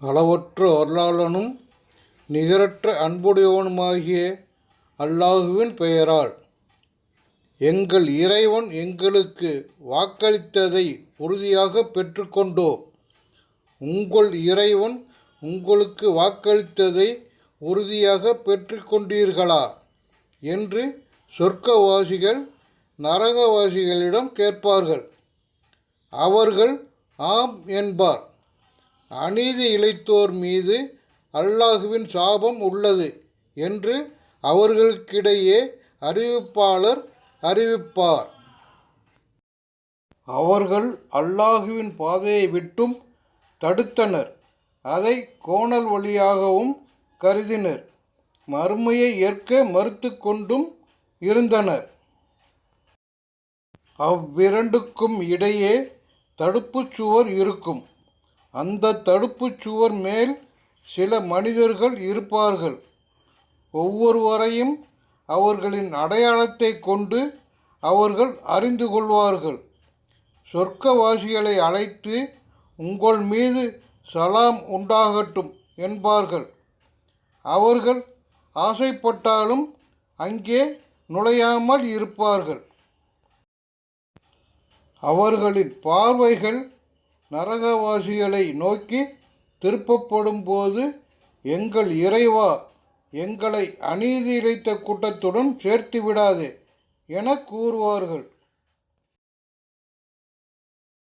அளவற்ற அருளாளனும் நிகரற்ற அன்புடையவனுமாகிய அல்லாஹுவின் பெயரால் எங்கள் இறைவன் எங்களுக்கு வாக்களித்ததை உறுதியாக பெற்றுக்கொண்டோம். உங்கள் இறைவன் உங்களுக்கு வாக்களித்ததை உறுதியாக பெற்றுக்கொண்டீர்களா? என்று சொர்க்கவாசிகள் நரகவாசிகளிடம் கேட்பார்கள். அவர்கள் ஆம் என்பார். அநீதி இழைத்தோர் மீது அல்லாஹுவின் சாபம் உள்ளது என்று அவர்களுக்கிடையே அறிவிப்பாளர் அறிவிப்பார். அவர்கள் அல்லாஹுவின் பாதையை விட்டும் தடுத்தனர். அதை கோணல் வழியாகவும் கருதினர். மறுமையை ஏற்க மறுத்து கொண்டும் இருந்தனர். அவ்விரண்டுக்கும் இடையே தடுப்புச் சுவர் இருக்கும். அந்த தடுப்புச் சுவர் மேல் சில மனிதர்கள் இருப்பார்கள். ஒவ்வொருவரையும் அவர்களின் அடையாளத்தை கொண்டு அவர்கள் அறிந்து கொள்வார்கள். சொர்க்கவாசிகளை அழைத்து உங்கள் மீது சலாம் உண்டாகட்டும் என்பார்கள். அவர்கள் ஆசைப்பட்டாலும் அங்கே நுழையாமல் இருப்பார்கள். அவர்களின் பார்வைகள் நரகவாசிகளை நோக்கி திருப்பப்படும் போது எங்கள் இறைவா எங்களை அநீதி இழைத்த கூட்டத்துடன் சேர்த்து விடாதே என கூறுவார்கள்.